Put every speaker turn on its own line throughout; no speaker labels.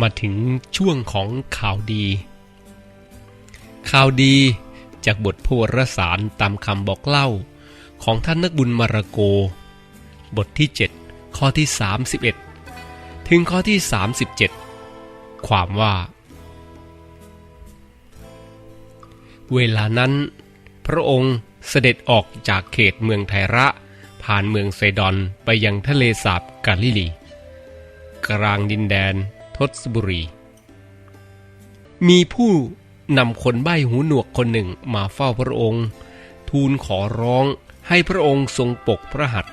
มาถึงช่วงของข่าวดี ข่าวดีจากบทพวรสารตามคำบอกเล่า ของท่านนักบุญมาระโก บทที่ 7 ข้อที่ 31 ถึงข้อที่ 37 ความว่า เวลานั้น พระองค์เสด็จออกจากเขตเมืองไทระผ่านเมืองไซดอนไปยังทะเลสาบกาลิลี กลางดินแดน ทศบุรี มีผู้นำคนใบ้หูหนวกคนหนึ่งมาเฝ้าพระองค์ ทูลขอร้องให้พระองค์ทรงปกพระหัตถ์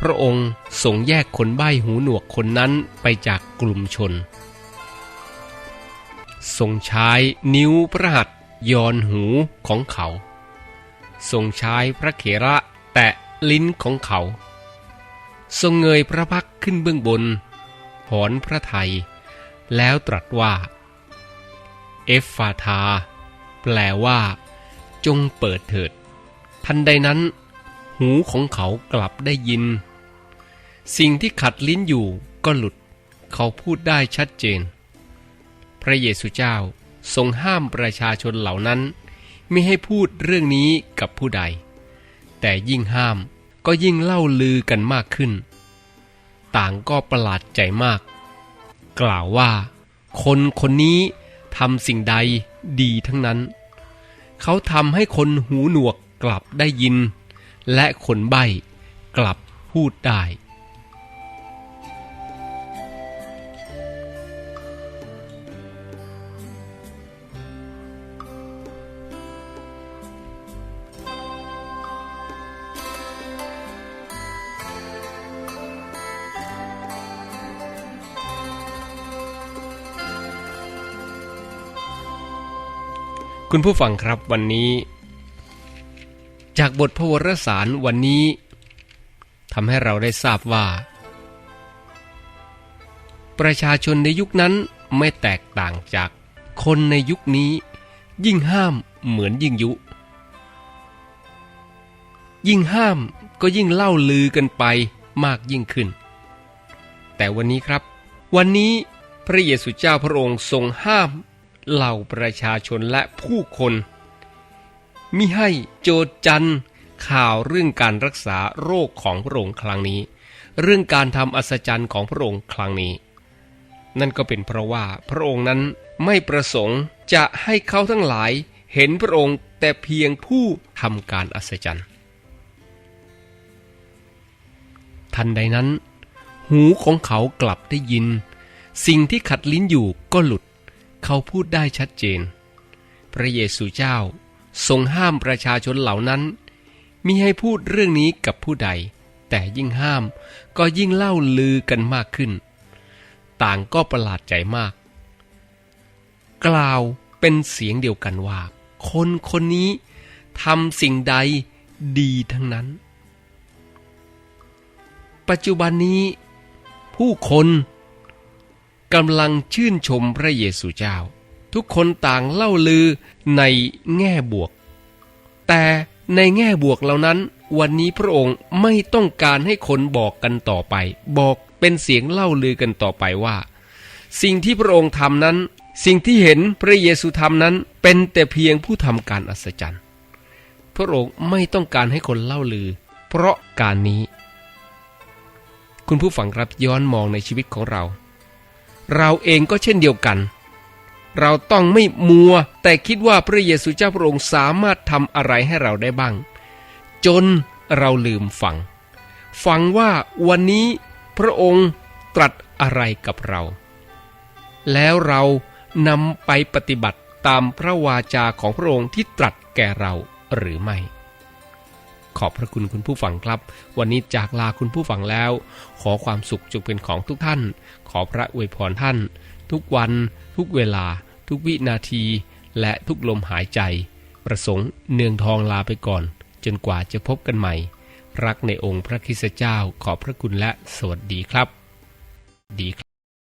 พระองค์ทรงแยกคนใบ้หูหนวกคนนั้นไปจากกลุ่มชน ทรงใช้นิ้วพระหัตถ์ยอนหูของเขา ทรงใช้พระเขระแตะลิ้นของเขา ทรงเงยพระพักขึ้นเบื้องบน ผอนพระไทย แล้วตรัสว่า เอฟฟาธาแปลว่า จงเปิดเถิด ทันใดนั้น หูของเขากลับได้ยิน สิ่งที่ขัดลิ้นอยู่ก็หลุด เขาพูดได้ชัดเจน พระเยซูเจ้าทรงห้ามประชาชนเหล่านั้นไม่ให้พูดเรื่องนี้กับผู้ใด แต่ยิ่งห้ามก็ยิ่งเล่าลือกันมากขึ้น ต่างก็ประหลาดใจมาก กล่าวว่า คนคนนี้ทำสิ่งใดดีทั้งนั้น เขาทำให้คนหูหนวกกลับได้ยิน และคนใบ้กลับพูดได้ คุณผู้ฟังครับวันนี้ จากบทพระวรสารวันนี้ทำให้เราได้ทราบว่า ประชาชนในยุคนั้นไม่แตกต่างจากคนในยุคนี้ ยิ่งห้ามเหมือนยิ่งยุ ยิ่งห้ามก็ยิ่งเล่าลือกันไปมากยิ่งขึ้น แต่วันนี้ครับ วันนี้พระเยซูเจ้าพระองค์ทรงห้าม เหล่าประชาชนและผู้คนมิให้โจดจันข่าวเรื่องการรักษาโรคของพระองค์ครั้งนี้ เรื่องการทำอัศจรรย์ของพระองค์ครั้งนี้ นั่นก็เป็นเพราะว่าพระองค์นั้นไม่ประสงค์จะให้เขาทั้งหลายเห็นพระองค์แต่เพียงผู้ทำการอัศจรรย์ ทันใดนั้น หูของเขากลับได้ยิน สิ่งที่ขัดลิ้นอยู่ก็หลุด เขาพูดได้ชัดเจน พระเยซูเจ้าทรงห้ามประชาชนเหล่านั้นมิให้พูดเรื่องนี้กับผู้ใด แต่ยิ่งห้ามก็ยิ่งเล่าลือกันมากขึ้น ต่างก็ประหลาดใจมาก กล่าวเป็นเสียงเดียวกันว่า คนคนนี้ทำสิ่งใดดีทั้งนั้น ปัจจุบันนี้ ผู้คน กำลังชื่นชมพระเยซูเจ้า ทุกคนต่างเล่าลือในแง่บวก แต่ในแง่บวกเหล่านั้น วันนี้พระองค์ไม่ต้องการให้คนบอกกันต่อไป บอกเป็นเสียงเล่าลือกันต่อไปว่า สิ่งที่พระองค์ทำนั้น สิ่งที่เห็นพระเยซูทำนั้นเป็นแต่เพียงผู้ทำการอัศจรรย์พระองค์ไม่ต้องการให้คนเล่าลือ เพราะการนี้ คุณผู้ฟังครับย้อนมองในชีวิตของเรา เราเองก็เช่นเดียวกัน เราต้องไม่มัว แต่คิดว่าพระเยซูเจ้าพระองค์สามารถทำอะไรให้เราได้บ้าง จนเราลืมฟัง ฟังว่าวันนี้พระองค์ตรัสอะไรกับเรา แล้วเรานำไปปฏิบัติตามพระวาจาของพระองค์ที่ตรัสแก่เราหรือไม่ ขอบพระคุณคุณผู้ฟังครับ วันนี้จากลาคุณผู้ฟังแล้ว ขอความสุขจงเป็นของทุกท่าน ขอพระอวยพรท่าน ทุกวัน ทุกเวลา ทุกวินาที และทุกลมหายใจ ประสงค์เนืองทองลาไปก่อน จนกว่าจะพบกันใหม่ รักในองค์พระคริสตเจ้าขอบพระคุณและสวัสดีครับ ดีครับ